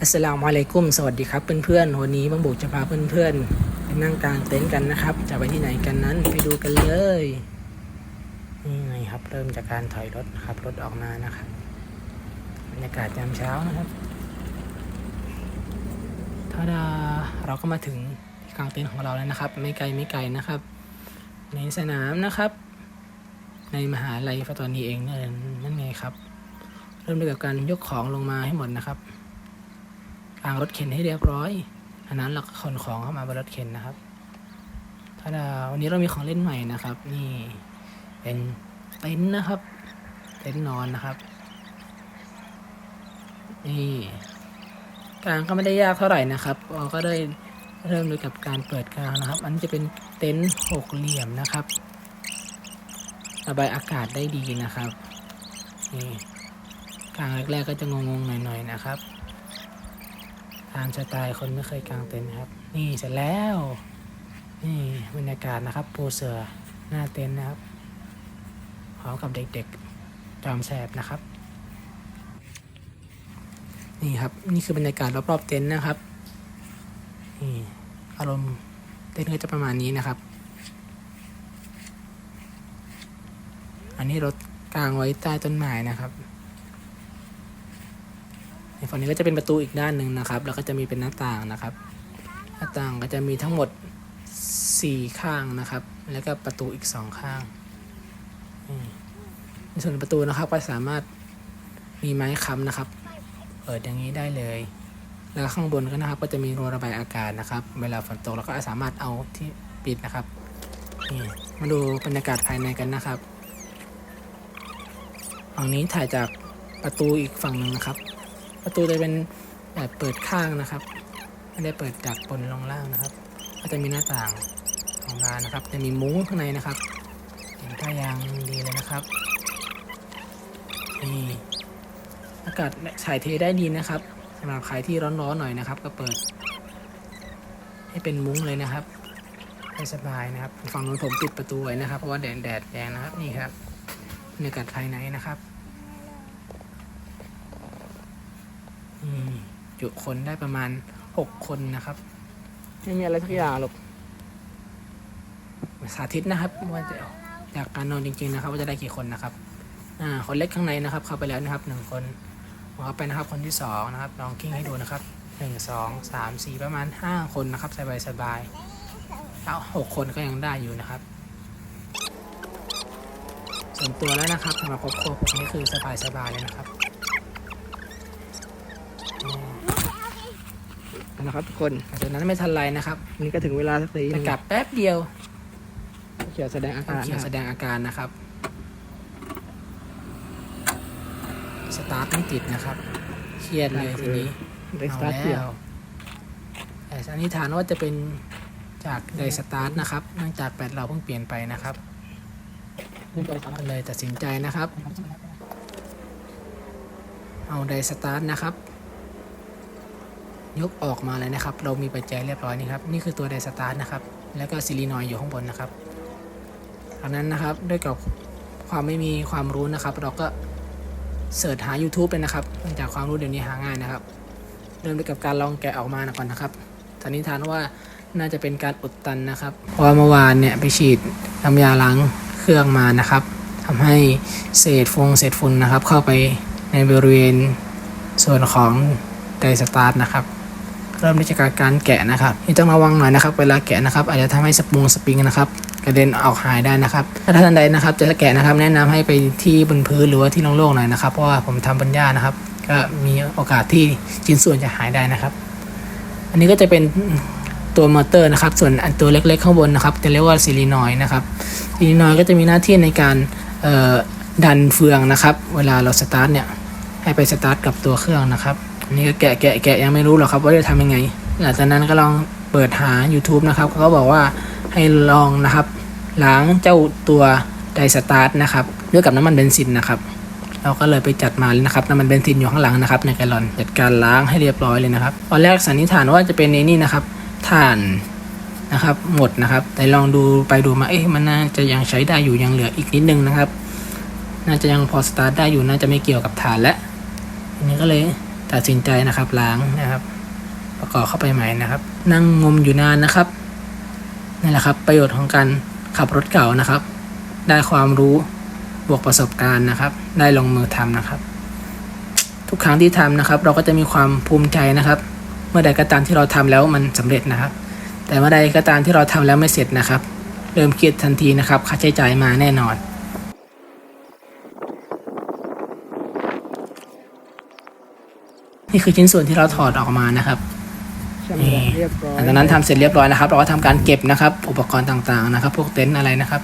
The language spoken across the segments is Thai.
อัสสลามุอะลัยกุมสวัสดีครับเพื่อนๆวันนี้บังบุกจะพาเพื่อนๆไปนั่งกลางเต็นท์กันนะครับ จะไปที่ไหนกันนั้นไปดูกันเลยนี่ไงครับเริ่มจากการถอยรถขับรถออกมานะครับบรรยากาศยามเช้านะครับถ้าดาเราก็มาถึงที่กลางเต็นท์ของเราแล้วนะครับ ไม่ไกลไม่ไกลนะครับ ในสนามนะครับ ในมหาลัยฟตอนนี้เองนั่นนั่นไงครับ เริ่มด้วยกับการยกของลงมาให้หมดนะครับ กางรถเข็นให้เรียบร้อย อันนั้นเราขนของเข้ามาบนรถเข็นนะครับถ้าวันนี้เรามีของเล่นใหม่นะครับ นี่เป็นเต็นท์นะครับ เต็นท์นอนนะครับ นี่กางก็ไม่ได้ยากเท่าไหร่นะครับเราก็ได้เริ่มด้วยกับการเปิดกางนะครับ อันนี้จะเป็นเต็นท์หกเหลี่ยมนะครับ ระบายอากาศได้ดีนะครับ นี่กลางแรกๆก็จะงงๆหน่อยๆนะครับามสไตล์คนไม่เคยกางเต็นท์ครับ นี่เสร็จแล้ว นี่บรรยากาศนะครับ ปูเสือหน้าเต็นท์นะครับพร้อมกับเด็กๆจอมแสบนะครับ นี่ครับนี่คือบรรยากาศรอบๆเต็นท์นะครับนี่อารมณ์เต็นท์ก็จะประมาณนี้นะครับ อันนี้รถกลางไว้ใต้ต้นไม้นะครับ ในฝั่งนี้ก็จะเป็นประตูอีกด้านหนึ่งนะครับ แล้วก็จะมีเป็นหน้าต่างนะครับ หน้าต่างก็จะมีทั้งหมด 4 ข้างนะครับ แล้วก็ประตูอีก 2 ข้างในส่วนประตูนะครับก็สามารถมีไม้ค้ำนะครับ เปิดอย่างนี้ได้เลย แล้วข้างบนก็นะครับ ก็จะมีรูระบายอากาศนะครับ เวลาฝนตกเราก็สามารถเอาที่ปิดนะครับนี่มาดูบรรยากาศภายในกันนะครับฝั่งนี้ถ่ายจากประตูอีกฝั่งหนึ่งนะครับ ประตูจะเป็นแบบเปิดข้างนะครับ ไม่ได้เปิดจากบนลงล่างนะครับ ก็จะมีหน้าต่างของร้านนะครับ จะมีมุ้งข้างในนะครับ เห็นท่ายางดีเลยนะครับ นี่อากาศถ่ายเทได้ดีนะครับสำหรับใครที่ร้อนๆหน่อยนะครับ ก็เปิด ให้เป็นมุ้งเลยนะครับให้สบายนะครับฝั่งนู้นผมปิดประตูไว้นะครับ เพราะว่าแดดแดดแรงนะครับนี่ครับบรรยากาศภายในนะครับ อืม จุคนได้ประมาณหกคนนะครับไม่มีอะไรสักอย่างหรอกสาธิตนะครับว่าจะจากการนอนจริง ๆ นะครับ ว่าจะได้กี่คนนะครับอ่าคนเล็กข้างในนะครับ เข้าไปแล้วนะครับหนึ่งคนผมเข้าไปนะครับคนที่สองนะครับลองกิ้งให้ดูนะครับหนึ่งสองสามสี่ประมาณห้าคนนะครับสบายสบายๆเอาหกคนก็ยังได้อยู่นะครับ ส่วนตัวแล้วนะครับสำหรับครอบครัวผมนี่คือสบายสบายๆเลยนะครับ นะครับทุกคนจากนั้นไม่ทันไรนะครับนี่ก็ถึงเวลาสักทีจะกลับแป๊บเดียวเขียวแสดงอาต้อการเขียนแสดงอาการนะครับ สตาร์ทไม่ติดนะครับ เครียดเลยทีนี้เด็กสเอาตาร์ทเขียแล้ววแต่สันนิษฐานว่าจะเป็นจากไดสตาร์ทนะครับเนื่องจากแบตเราเพิ่งเปลี่ยนไปนะครับก็เลยตัดสินใจนะครับ เอาไดสตาร์ทนะครับ ยกออกมาเลยนะครับ เรามีปัจจัยเรียบร้อยนี่ครับ นี่คือตัวไดสตาร์นะครับ แล้วก็ซิลินอยอยู่ข้างบนนะครับดังนั้นนะครับด้วยกับความไม่มีความรู้นะครับ เราก็เสิร์ชหา YouTube เป็นนะครับเนื่องจากความรู้เดี๋ยวนี้หาง่ายนะครับ เริ่มด้วยกับการลองแกะออกมาก่อนนะครับสันนิษฐานว่าน่าจะเป็นการอุดตันนะครับเพราะว่าเมื่อวานเนี่ยไปฉีดน้ำยาล้างเครื่องมานะครับทำให้เศษฟงเศษฝุ่นนะครับ เข้าไปในบริเวณส่วนของไดสตาร์นะครับ เริ่มด้วยจากการแกะนะครับนี่ต้องระวังหน่อยนะครับ เวลาแกะนะครับอาจจะทำให้สปรุงสปริงนะครับกระเด็นออกหายได้นะครับ ถ้าท่านใดนะครับ จะแกะนะครับ แนะนำให้ไปที่บนพื้นหรือว่าที่โล่งๆหน่อยนะครับ เพราะว่าผมทำบนหญ้านะครับ ก็มีโอกาสที่ชิ้นส่วนจะหายได้นะครับ อันนี้ก็จะเป็นตัวมอเตอร์นะครับ ส่วนอันตัวเล็กๆข้างบนนะครับจะเรียกว่าซิลินอยนะครับซิลินอยก็จะมีหน้าที่ในการดันเฟืองนะครับ เวลาเราสตาร์ทเนี่ยให้ไปสตาร์ทกับตัวเครื่องนะครับ นนี้ก็แกะแกะแกะยังไม่รู้หรอกครับว่าจะทำยังไง หลังจากนั้นก็ลองเปิดหา YouTube นะครับเขาก็บอกว่าให้ลองนะครับล้างเจ้าตัวไดสตาร์ทนะครับด้วยกับน้ำมันเบนซินนะครับ เราก็เลยไปจัดมาเลยนะครับน้ำมันเบนซินอยู่ข้างหลังนะครับในแกลลอนจัดการล้างให้เรียบร้อยเลยนะครับตอนแรกสันนิษฐานว่าจะเป็นในนี่นะครับถ่านนะครับหมดนะครับ แต่ลองดูไปดูมาเอ๊ะมันน่าจะยังใช้ได้อยู่ยังเหลืออีกนิดนึงนะครับ น่าจะยังพอสตาร์ทได้อยู่น่าจะไม่เกี่ยวกับถ่านและอันนี้ก็เลย ตัดสินใจนะครับล้างนะครับ ประกอบเข้าไปใหม่นะครับ นั่งงมอยู่นานนะครับนี่แหละครับ ประโยชน์ของการขับรถเก่านะครับ ได้ความรู้บวกประสบการณ์นะครับ ได้ลงมือทำนะครับ ทุกครั้งที่ทำนะครับ เราก็จะมีความภูมิใจนะครับ เมื่อใดก็ตามที่เราทำแล้วมันสำเร็จนะครับ แต่เมื่อใดก็ตามที่เราทำแล้วไม่เสร็จนะครับเริ่มเครียดทันทีนะครับ ค่าใช้จ่ายมาแน่นอน นี่คือชิ้นส่วนที่เราถอดออกมานะครับชำระเรียบร้อยหลังจากนั้นทำเสร็จเรียบร้อยนะครับ เราก็ทำการเก็บนะครับ อุปกรณ์ต่างๆนะครับ พวกเต็นท์อะไรนะครับ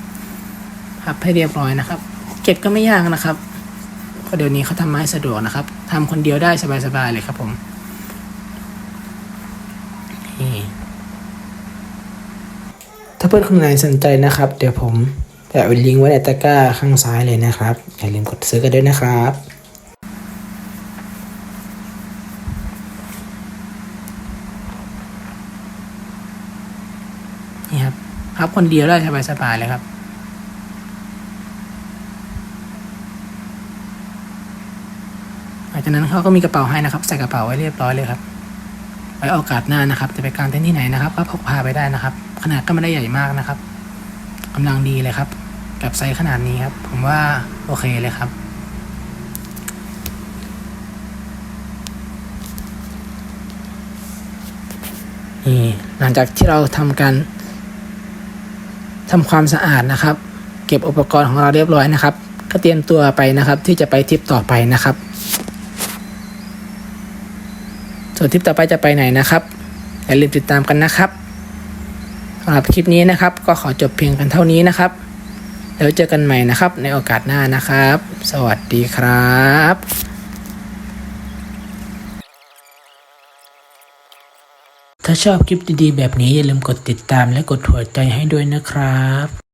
พับให้เรียบร้อยนะครับ เก็บก็ไม่ยากนะครับเพราะเดี๋ยวนี้เขาทำมาให้สะดวกนะครับทำคนเดียวได้สบายๆเลยครับผมนี่ถ้าเพื่อนคนไหนสนใจนะครับ เดี๋ยวผมแปะลิงก์ไว้ในตะกร้าข้างซ้ายเลยนะครับอย่าลืมกดซื้อกันด้วยนะครับ นี่ครับพับคนเดียวได้สบายๆเลยครับหลังจากนั้นเขาก็มีกระเป๋าให้นะครับ ใส่กระเป๋าไว้เรียบร้อยเลยครับ ไว้โอกาสหน้านะครับ จะไปกางเต็นท์ที่ไหนนะครับ ก็พกพาไปได้นะครับ ขนาดก็ไม่ได้ใหญ่มากนะครับกำลังดีเลยครับ กับไซส์ขนาดนี้ครับ ผมว่าโอเคเลยครับนี่หลังจากที่เราทำการ ทำความสะอาดนะครับ เก็บอุปกรณ์ของเราเรียบร้อยนะครับ ก็เตรียมตัวไปนะครับ ที่จะไปทริปต่อไปนะครับ ส่วนทริปต่อไปจะไปไหนนะครับอย่าลืมติดตามกันนะครับสำหรับคลิปนี้นะครับ ก็ขอจบเพียงกันเท่านี้นะครับแล้วเจอกันใหม่นะครับ ในโอกาสหน้านะครับ สวัสดีครับ ถ้าชอบคลิปดีๆ แบบนี้อย่าลืมกดติดตามและกดหัวใจให้ด้วยนะครับ